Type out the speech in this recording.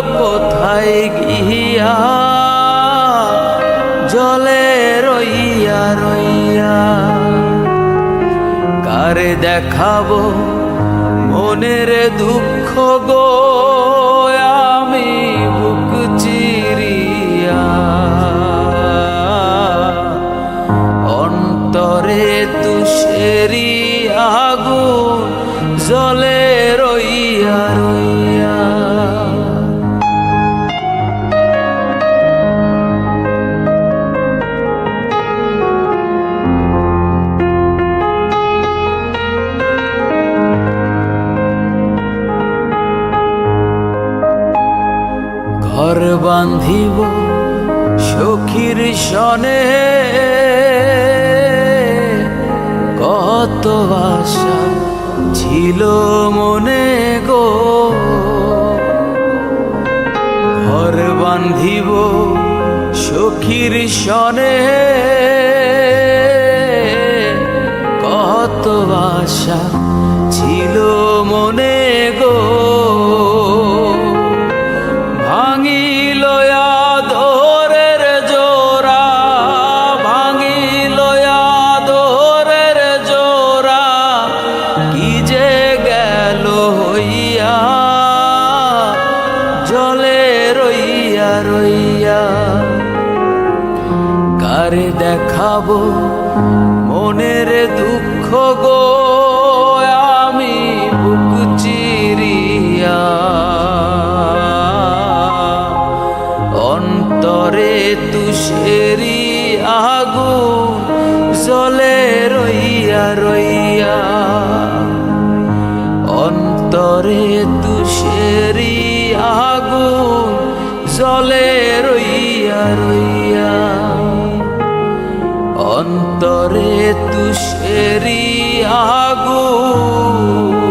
কোথায় গিয়া? জলে রইয়া রইয়া। কারে দেখাবো মনের দুঃখ গো? আমি বুক চিরিয়া। অন্তরে তুষেরি আগুন, জলে ঘর বান্ধিব সখীর সনে। কত আশা ছিল মনে গো। ঘর বান্ধিব সখীর সনে। কত আশা ছিল মনে কি গেল হইয়া, জলে রইয়া রইয়া। কারে দেখাবো মনের দুঃখ গো, আমি বুক চিরিয়া। অন্তরে তুষেরি আগুন, জলে রইয়া রইয়া। আগুন জলে রইয়া রইয়া। অন্তরে তুষেরি আগুন।